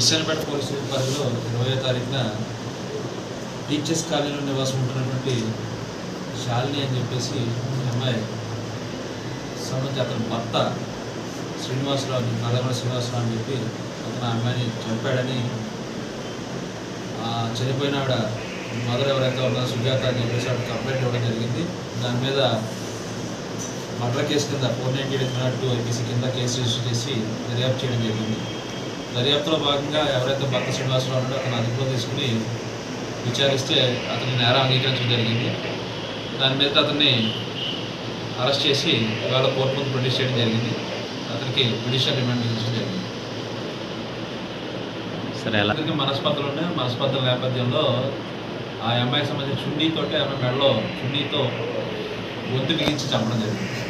ఇస్సానపేట police పరిధిలో ఇరవై తారీఖున టీచర్స్ కాలనీలో నివాసం ఉంటున్నటువంటి శాలిని అని చెప్పేసి అమ్మాయి సంబంధించి అతని భర్త శ్రీనివాసరావు నల్లగొండ శ్రీనివాసరావు అని చెప్పి అతను ఆ అమ్మాయిని చంపాడని చనిపోయిన ఆవిడ మదర్ ఎవరైతే ఉన్నారో సుజాత అని చెప్పేసి ఆవిడ కంప్లైంట్ ఇవ్వడం జరిగింది. దాని మీద మర్డర్ కేసు కింద four ninety eight two IPC కింద కేసు రిజిస్టర్ చేసి దర్యాప్తు చేయడం జరిగింది. దర్యాప్తులో భాగంగా ఎవరైతే భర్త శ్రీనివాసరావు ఉన్నాడో అతను అదుపులో తీసుకుని విచారిస్తే అతని నేరం అంగీకరించడం జరిగింది. దాని మీద అతన్ని అరెస్ట్ చేసి ఇవాళ కోర్టు ముందు ప్రొడ్యూస్ చేయడం జరిగింది. అతనికి జ్యుడిషియల్ రిమాండ్ విధించడం జరిగింది. సరే అతనికి మనస్పర్ధలు ఉన్నాయి. మనస్పర్ధల నేపథ్యంలో ఆ అమ్మాయికి సంబంధించిన చున్నీతోటి ఆమె మెడలో చున్నీతో గొంతు బిగించి చంపడం జరిగింది.